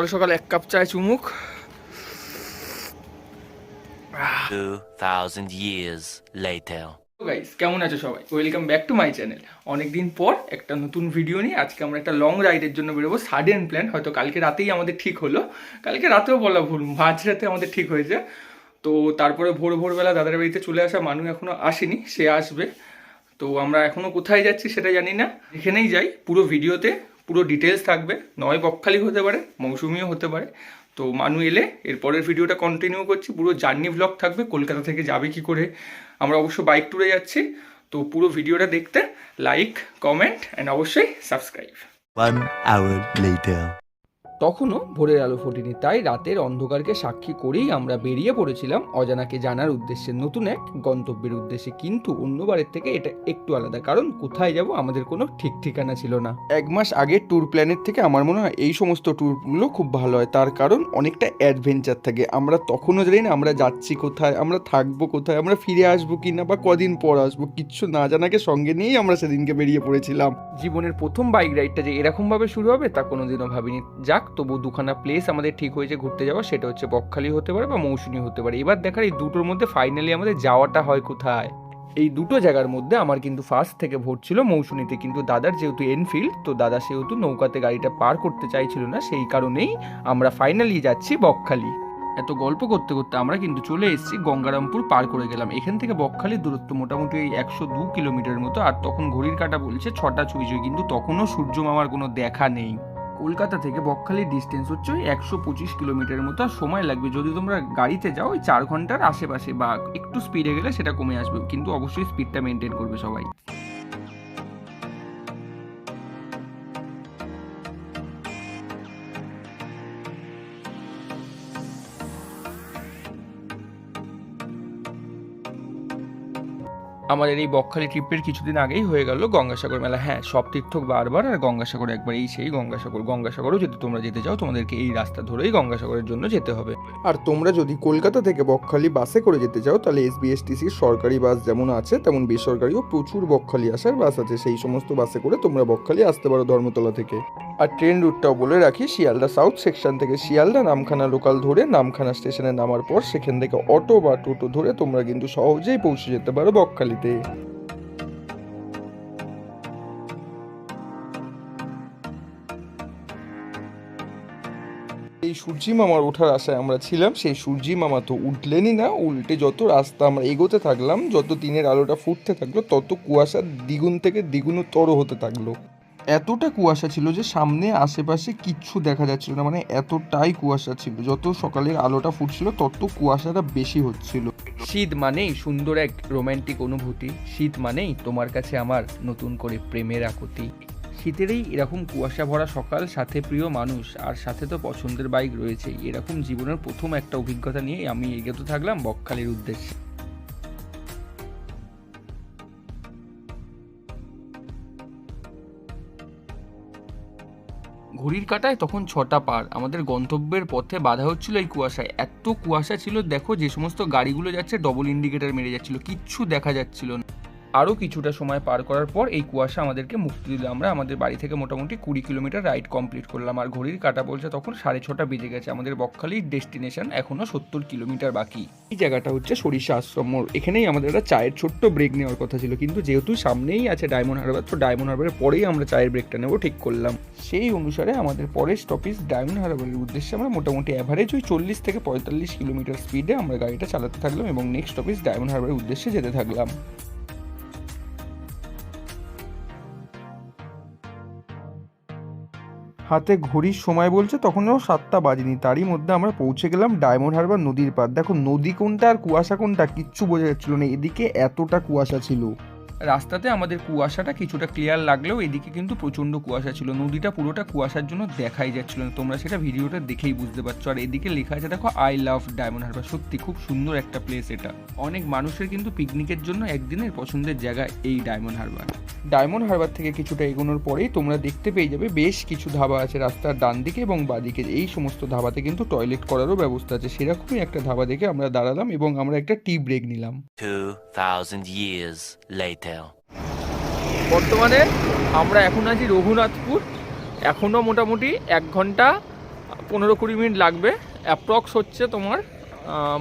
সকাল সকাল এক কাপ চায় চুমুক। 2,000 years later. গাইস কেমন আছো সবাই? Welcome back to my channel অনেকদিন পর একটা নতুন ভিডিও নিয়ে আজকে আমরা একটা লং রাইডের জন্য বেরোবো। সাডেন প্ল্যান হয়তো কালকে রাতেই আমাদের ঠিক হলো। কালকে রাতেও বলা ভুল মাঝরাতে আমাদের ঠিক হয়েছে। তো তারপরে ভোর ভোরবেলা দাদার বাড়িতে চলে আসা মানুষ এখনও আসেনি সে আসবে। তো আমরা এখনও কোথায় যাচ্ছি সেটা জানি না। এখানেই যাই পুরো ভিডিওতে পুরো ডিটেলস থাকবে। নয় বকখালি হতে পারে, মৌসুমিও হতে পারে। তো মানু এলে এরপরের ভিডিওটা কন্টিনিউ করছি। পুরো জার্নি ভ্লগ থাকবে, কলকাতা থেকে যাবে কি করে। আমরা অবশ্য বাইক ট্যুরে যাচ্ছি। তো পুরো ভিডিওটা দেখতে লাইক কমেন্ট অ্যান্ড অবশ্যই সাবস্ক্রাইব. তখনও ভোরের আলো ফোটেনি, তাই রাতের অন্ধকারকে সাক্ষী করেই আমরা বেরিয়ে পড়েছিলাম অজানাকে জানার উদ্দেশ্যে। নতুন এক গন্তব্যের উদ্দেশ্যে, কিন্তু অন্যবারের থেকে এটা একটু আলাদা, কারণ কোথায় যাব আমাদের কোনো ঠিক ঠিকানা ছিল না। এক মাস আগে ট্যুর প্ল্যানের থেকে আমার মনে হয় এই সমস্ত ট্যুরগুলো খুব ভালো হয়, তার কারণ অনেকটা অ্যাডভেঞ্চার থাকে। আমরা তখনও জানি না আমরা যাচ্ছি কোথায়, আমরা থাকব কোথায়, আমরা ফিরে আসব কি না বা কদিন পর আসব, কিচ্ছু না জানাকে সঙ্গে নিয়েই আমরা সেদিনকে বেরিয়ে পড়েছিলাম। জীবনের প্রথম বাইক রাইডটা যে এরকমভাবে শুরু হবে তা কোনোদিনও ভাবিনি। যাক তবু দুখানা প্লেস আমাদের ঠিক হয়েছে ঘুরতে যাওয়া সেটা হচ্ছে বকখালি হতে পারে বা মৌসুমী হতে পারে। এবার দেখার এই দুটোর মধ্যে ফাইনালি আমাদের যাওয়াটা হয় কোথায়? এই দুটো জায়গার মধ্যে আমার কিন্তু ফার্স্ট থেকে ভোট ছিল মৌসুমীতে কিন্তু দাদার যেহেতু এনফিল্ড তো দাদা সেহেতু নৌকাতে গাড়িটা পার করতে চাইছিল না, সেই কারণেই আমরা ফাইনালি যাচ্ছি বকখালি। এত গল্প করতে করতে আমরা কিন্তু চলে এসেছি গঙ্গারামপুর পার করে গেলাম। এখান থেকে বকখালির দূরত্ব মোটামুটি ওই একশো দু কিলোমিটার মতো, আর তখন ঘড়ির কাটা বলছে ছটা ছুঁই, কিন্তু তখনও সূর্য মামার কোনো দেখা নেই। কলকাতা থেকে বকখালির ডিস্টেন্স হচ্ছে ওই একশো পঁচিশ কিলোমিটারের মতো, আর সময় লাগবে। যদি তোমরা গাড়িতে যাও, ওই চার ঘণ্টার আশেপাশে বা একটু স্পিডে গেলে সেটা কমে আসবে। কিন্তু অবশ্যই স্পিডটা মেনটেন করবে সবাই। আমাদের এই বকখালি ট্রিপের কিছুদিন আগেই হয়ে গেল গঙ্গাসাগর মেলা। হ্যাঁ সব তীর্থ বারবার আর গঙ্গাসাগর একবার এই সেই গঙ্গাসাগর। গঙ্গাসাগরও যদি তোমরা যেতে চাও, তোমাদেরকে এই রাস্তা ধরেই গঙ্গাসাগরের জন্য যেতে হবে। আর তোমরা যদি কলকাতা থেকে বকখালি বাসে করে যেতে চাও, তাহলে এসবিএসটিসির সরকারি বাস যেমন আছে, তেমন বেসরকারিও প্রচুর বকখালি আসার বাস আছে। সেই সমস্ত বাসে করে তোমরা বকখালি আসতে পারো ধর্মতলা থেকে। আর ট্রেন রুটটাও বলে রাখি, শিয়ালদা সাউথ সেকশন থেকে শিয়ালদা নামখানা লোকাল ধরে নামখানা স্টেশনে নামার পর সেখান থেকে অটো বা টোটো ধরে তোমরা কিন্তু সহজেই পৌঁছে যেতে পারো বকখালিতে এই সূর্যি মামার ওঠার আশায় আমরা ছিলাম, সেই সূর্যি মামা তো উঠলেনই না, উল্টে যত রাস্তা আমরা এগোতে থাকলাম, যত দিনের আলোটা ফুটতে থাকল, তত কুয়াশা দ্বিগুণ থেকে দ্বিগুণতর হতে থাকল। এতটা কুয়াশা ছিল যে সামনে আশেপাশে কিচ্ছু দেখা যাচ্ছিল না মানে এতটাই কুয়াশা ছিল। যত সকালের আলোটা ফুটছিল, তত কুয়াশাটা বেশি হচ্ছিল। শীত মানেই সুন্দর এক রোম্যান্টিক অনুভূতি। শীত মানেই তোমার কাছে আমার নতুন করে প্রেমের আকুতি। শীতেরই এরকম কুয়াশা ভরা সকাল, সাথে প্রিয় মানুষ, আর সাথে তো পছন্দের বাইক রয়েছেই। এরকম জীবনের প্রথম একটা অভিজ্ঞতা নিয়ে আমি এগোতে থাকলাম বকখালির উদ্দেশ্যে। ঘড়ির কাটায় তখন ছটা পার। আমাদের গন্তব্যের পথে বাধা হচ্ছিল এই কুয়াশায়। এত কুয়াশা ছিল, দেখো যে সমস্ত গাড়িগুলো যাচ্ছে ডবল ইন্ডিকেটার মেরে যাচ্ছিল, কিচ্ছু দেখা যাচ্ছিল না। আরও কিছুটা সময় পার করার পর এই কুয়াশা আমাদেরকে মুক্তি দিল। আমরা আমাদের বাড়ি থেকে মোটামুটি কুড়ি কিলোমিটার রাইড কমপ্লিট করলাম। আর ঘড়ির কাটা বলছে তখন সাড়ে ছটা বেজে গেছে। আমাদের বকখালির ডেস্টিনেশন এখনও সত্তর কিলোমিটার বাকি। এই জায়গাটা হচ্ছে সরিষা আশ্রম মোড়। এখানেই আমাদের একটা চায়ের ছোট্ট ব্রেক নেওয়ার কথা ছিল। কিন্তু যেহেতু সামনেই আছে ডায়মন্ড হারবার তো ডায়মন্ড হারবারের পরেই আমরা চায়ের ব্রেকটা নেব, ঠিক করলাম। সেই অনুসারে আমাদের পরের স্টপেজ ডায়মন্ড হারবারের উদ্দেশ্যে আমরা মোটামুটি অ্যাভারেজ ওই চল্লিশ থেকে পঁয়তাল্লিশ কিলোমিটার স্পিডে আমরা গাড়িটা চালাতে থাকলাম এবং নেক্সট স্টপেজ ডায়মন্ড হারবারের উদ্দেশ্যে যেতে থাকলাম। হাতে ঘড়ির সময় বলছে তখনও সাতটা বাজেনি। তারই মধ্যে আমরা পৌঁছে গেলাম ডায়মন্ড হারবার নদীর পার দেখো, নদী কোনটা আর কুয়াশা কোনটা? কিচ্ছু বোঝা যাচ্ছিল না। এদিকে এতটা কুয়াশা ছিল। রাস্তাতে আমাদের কুয়াশাটা কিছুটা ক্লিয়ার লাগলেও এদিকে কিন্তু প্রচণ্ড কুয়াশা ছিল। নদীটা পুরোটা কুয়াশার জন্য দেখাই যাচ্ছিল না। তোমরা সেটা ভিডিওটা দেখেই বুঝতে পারছ। আর এদিকে লেখা আছে দেখো আই লাভ ডায়মন্ড হারবার সত্যি খুব সুন্দর একটা প্লেস এটা। অনেক মানুষের কিন্তু পিকনিকের জন্য একদিনের পছন্দের জায়গা এই ডায়মন্ড হারবার ডায়মন্ড হারবার থেকে কিছুটা এগোনোর পরেই তোমরা দেখতে পেয়ে যাবে বেশ কিছু ধাবা আছে রাস্তার ডান দিকে এবং বাদিকে এই সমস্ত ধাবাতে কিন্তু টয়লেট করারও ব্যবস্থা আছে। সেরকমই একটা ধাবা দেখে আমরা দাঁড়ালাম এবং আমরা একটা টি ব্রেক নিলাম। 2,000 years later. বর্তমানে আমরা এখন আছি রঘুনাথপুর। এখনও মোটামুটি এক ঘণ্টা পনেরো কুড়ি মিনিট লাগবে। অ্যাপ্রক্স হচ্ছে তোমার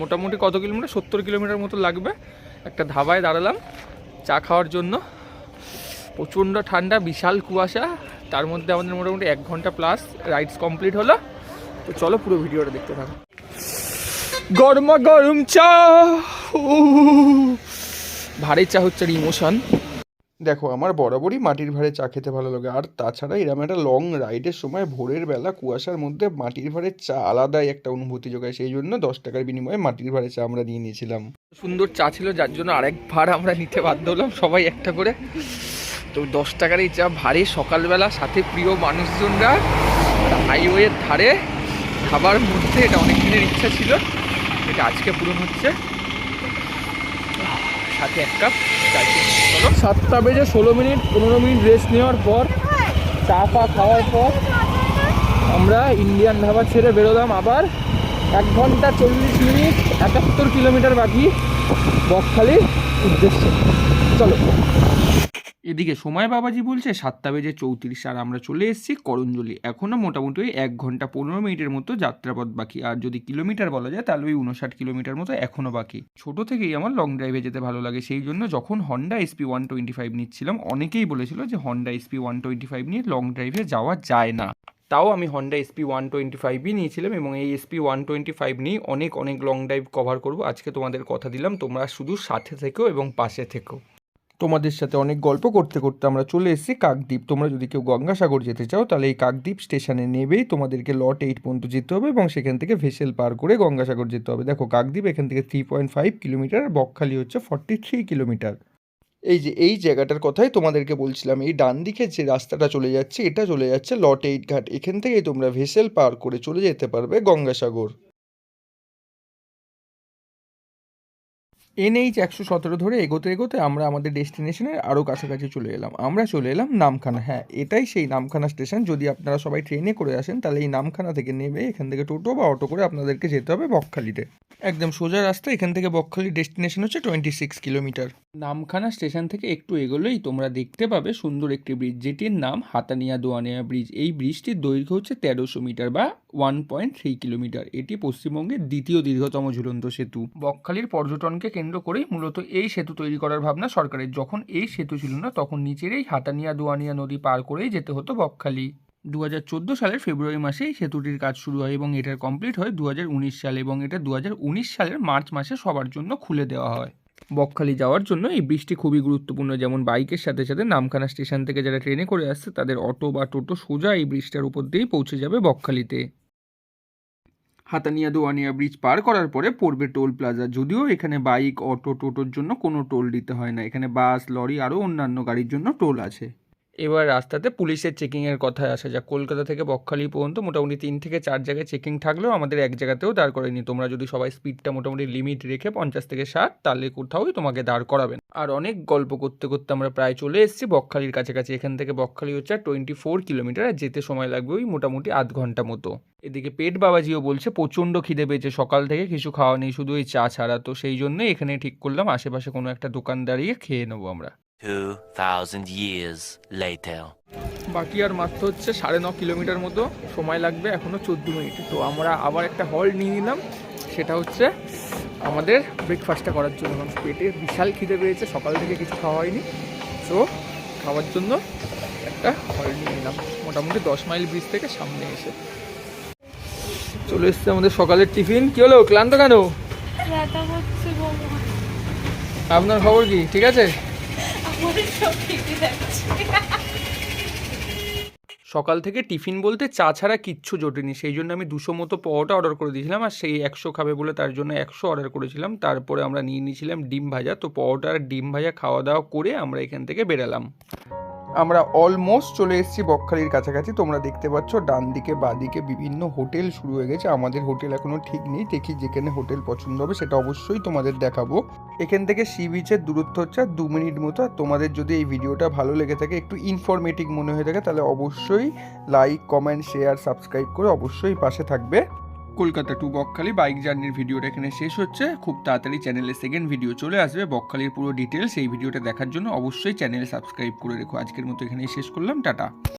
মোটামুটি কত কিলোমিটার? সত্তর কিলোমিটার মতো লাগবে। একটা ধাবায় দাঁড়ালাম চা খাওয়ার জন্য। প্রচণ্ড ঠান্ডা, বিশাল কুয়াশা। তার মধ্যে আমাদের মোটামুটি এক ঘণ্টা প্লাস রাইডস কমপ্লিট হলো। তো চলো পুরো ভিডিওটা দেখতে থাকো। গরমা গরম চা ভারী চা হচ্ছে ইমোশন। দেখো আমার বরাবরই মাটির ভাড়ে চা খেতে ভালো লাগে। আর তাছাড়া এরকম একটা লং রাইডের সময় ভোরের বেলা কুয়াশার মধ্যে মাটির ভাড়ের চা আলাদাই একটা অনুভূতি যোগায়। সেই জন্য দশ টাকার বিনিময়ে মাটির ভাড়ে চা আমরা নিয়ে নিয়েছিলাম। সুন্দর চা ছিল যার জন্য আরেকবার আমরা নিতে বাধ্য হলাম সবাই একটা করে। তো দশ টাকার এই চা ভারী সকালবেলা সাথে প্রিয় মানুষজনরা হাইওয়ের ধারে খাবার মধ্যে এটা অনেক দিনের ইচ্ছা ছিল এটা আজকে পূরণ হচ্ছে। সাথে এক কাপ সাতটা বেজে ষোলো মিনিট, পনেরো মিনিট রেস্ট নেওয়ার পর, চা ফা খাওয়ার পর, আমরা ইন্ডিয়ান ধাবা ছেড়ে বেরোলাম আবার। এক ঘণ্টা চল্লিশ মিনিট, একাত্তর কিলোমিটার বাকি বকখালির উদ্দেশ্যে। চলো। এদিকে সময় বাবাজি বলছে, সাতটা বেজে চৌত্রিশ আর আমরা চলে এসেছি করঞ্জলি। এখনও মোটামুটি ওই এক ঘণ্টা পনেরো মিনিটের মতো যাত্রাপথ বাকি। আর যদি কিলোমিটার বলা যায়, তাহলে ওই উনষাট কিলোমিটার মতো এখনও বাকি। ছোট থেকেই আমার লং ড্রাইভে যেতে ভালো লাগে। সেই জন্য যখন Honda SP one twenty five নিচ্ছিলাম, অনেকেই বলেছিল যে Honda SP one twenty five নিয়ে লং ড্রাইভে যাওয়া যায় না। তাও আমি হন্ডা এসপি ওয়ান টোয়েন্টি ফাইভই নিয়েছিলাম এবং এই এসপি ওয়ান টোয়েন্টি ফাইভ নিয়ে অনেক অনেক লং ড্রাইভ কভার করব। আজকে তোমাদের কথা দিলাম। তোমরা শুধু সাথে থেকেও এবং পাশে থেকো। তোমাদের সাথে অনেক গল্প করতে করতে আমরা চলে এসেছি কাকদ্বীপ। তোমরা যদি কেউ গঙ্গাসাগর যেতে চাও, তাহলে এই কাকদ্বীপ স্টেশনে নেবেই। তোমাদেরকে লট এইট পর্যন্ত যেতে হবে এবং সেখান থেকে ভেসেল পার করে গঙ্গাসাগর যেতে হবে। দেখো, কাকদ্বীপ এখান থেকে three point five kilometre, Bakkhali হচ্ছে ফর্টি থ্রি কিলোমিটার। এই যে, এই জায়গাটার কথাই তোমাদেরকে বলছিলাম। এই ডান দিকে যে রাস্তাটা চলে যাচ্ছে, এটা চলে যাচ্ছে লট এইট ঘাট। এখান থেকেই তোমরা ভেসেল পার করে চলে যেতে পারবে গঙ্গাসাগর। এনএইচ একশো সতেরো ধরে এগোতে এগোতে আমরা আমাদের ডেস্টিনেশনের আরও কাছাকাছি চলে এলাম। আমরা চলে এলাম নামখানা। হ্যাঁ এটাই সেই নামখানা স্টেশন। যদি আপনারা সবাই ট্রেনে করে আসেন, তাহলে এই নামখানা থেকে নেমে এখান থেকে টোটো বা অটো করে আপনাদেরকে যেতে হবে বকখালিতে। একদম সোজা রাস্তা, এখান থেকে বকখালি ডেস্টিনেশন হচ্ছে twenty six kilometre. Namkhana station থেকে একটু এগোলেই তোমরা দেখতে পাবে সুন্দর একটি ব্রিজ, যেটির নাম হাতানিয়া দোয়ানিয়া ব্রিজ। এই ব্রিজটির দৈর্ঘ্য হচ্ছে তেরোশো মিটার বা ওয়ান পয়েন্ট থ্রি কিলোমিটার। এটি পশ্চিমবঙ্গের দ্বিতীয় দীর্ঘতম ঝুলন্ত সেতু। বকখালির পর্যটনকে কেন্দ্র করেই মূলত এই সেতু তৈরি করার ভাবনা সরকারের। যখন এই সেতু ছিল না, তখন নিচের এই হাতানিয়া দোয়ানিয়া নদী পার করেই যেতে হতো বকখালি। দু হাজার চোদ্দ সালের ফেব্রুয়ারি মাসে এই সেতুটির কাজ শুরু হয় এবং এটার কমপ্লিট হয় দু হাজার উনিশ সালে এবং এটা দু হাজার উনিশ সালের মার্চ মাসে সবার জন্য খুলে দেওয়া হয়। বকখালি যাওয়ার জন্য এই ব্রিজটি খুবই গুরুত্বপূর্ণ, যেমন বাইকের সাথে সাথে নামখানা স্টেশন থেকে যারা ট্রেনে করে আসছে, তাদের অটো বা টোটো সোজা এই ব্রিজটার উপর দিয়েই পৌঁছে যাবে বকখালিতে। হাতানিয়া দোয়ানিয়া ব্রিজ পার করার পরে পড়বে টোল প্লাজা। যদিও এখানে বাইক, অটো, টোটোর জন্য কোনো টোল দিতে হয় না। এখানে বাস, লরি, আরও অন্যান্য গাড়ির জন্য টোল আছে। এবার রাস্তাতে পুলিশের চেকিংয়ের কথায় আসা যাক। কলকাতা থেকে বকখালি পর্যন্ত মোটামুটি তিন থেকে চার জায়গায় চেকিং থাকলেও আমাদের এক জায়গাতেও দাঁড় করায়নি তোমরা যদি সবাই স্পিডটা মোটামুটি লিমিট রেখে পঞ্চাশ থেকে ষাট, তাহলে কোথাওই তোমাকে দাঁড় করাবেন আর অনেক গল্প করতে করতে আমরা প্রায় চলে এসেছি বকখালির কাছাকাছি। এখান থেকে বকখালি হচ্ছে টোয়েন্টি ফোর কিলোমিটার আর যেতে সময় লাগবে ওই মোটামুটি আধ ঘণ্টা মতো। এদিকে পেট বাবাজিও বলছে, প্রচণ্ড খিদে পেয়েছে, সকাল থেকে কিছু খাওয়া নেই, শুধু ওই চা ছাড়া। তো সেই জন্যই এখানে ঠিক করলাম, আশেপাশে কোনো একটা দোকান দাঁড়িয়ে খেয়ে নেব আমরা। 2,000 years later. বাকি আর মাত্র হচ্ছে সাড়ে ন কিলোমিটার মতো সময় লাগবে এখনও চোদ্দ মিনিট। তো আমরা আবার একটা হল নিয়ে নিলাম। সেটা হচ্ছে আমাদের ব্রেকফাস্টটা করার জন্য। কারণ পেটে বিশাল খিদে পেয়েছে সকাল থেকে কিছু খাওয়া হয়নি। তো খাওয়ার জন্য একটা হল নিয়ে নিলাম। মোটামুটি দশ মাইল ব্রিজ থেকে সামনে এসে। চলে এসছে আমাদের সকালের টিফিন কি হলো? ক্লান্ত কেন? আপনার খবর কি? ঠিক আছে আমার সব ঠিকই যাচ্ছে সকাল থেকে টিফিন বলতে চা ছাড়া কিচ্ছু জটেনি। সেই জন্য আমি দুশো মতো পরোটা অর্ডার করে দিয়েছিলাম আর সেই একশো খাবে বলে তার জন্য একশো অর্ডার করেছিলাম। তারপরে আমরা নিয়ে নিয়েছিলাম ডিম ভাজা। তো পরোটা আর ডিম ভাজা খাওয়া দাওয়া করে আমরা এখান থেকে বেরালাম। আমরা অলমোস্ট চলে এসেছি বকখালির কাছাকাছি। তোমরা দেখতে পাচ্ছ ডান দিকে বাদিকে বিভিন্ন হোটেল শুরু হয়ে গেছে। আমাদের হোটেল এখনও ঠিক নেই। দেখি যেখানে হোটেল পছন্দ হবে সেটা অবশ্যই তোমাদের দেখাবো। এখান থেকে সি বিচের দূরত্ব হচ্ছে দু মিনিট মতো। আর তোমাদের যদি এই ভিডিওটা ভালো লেগে থাকে, একটু ইনফরমেটিভ মনে হয়ে থাকে, তাহলে অবশ্যই লাইক কমেন্ট শেয়ার সাবস্ক্রাইব করে অবশ্যই পাশে থাকবে। কলকাতা টু বকখালি বাইক জার্নির ভিডিওটা এখানে শেষ হচ্ছে। খুব তাড়াতাড়ি চ্যানেলে সেকেন্ড ভিডিও চলে আসবে। বকখালির পুরো ডিটেলস এই ভিডিওটা দেখার জন্য অবশ্যই চ্যানেল সাবস্ক্রাইব করে রেখো। আজকের মতো এখানেই শেষ করলাম। টাটা।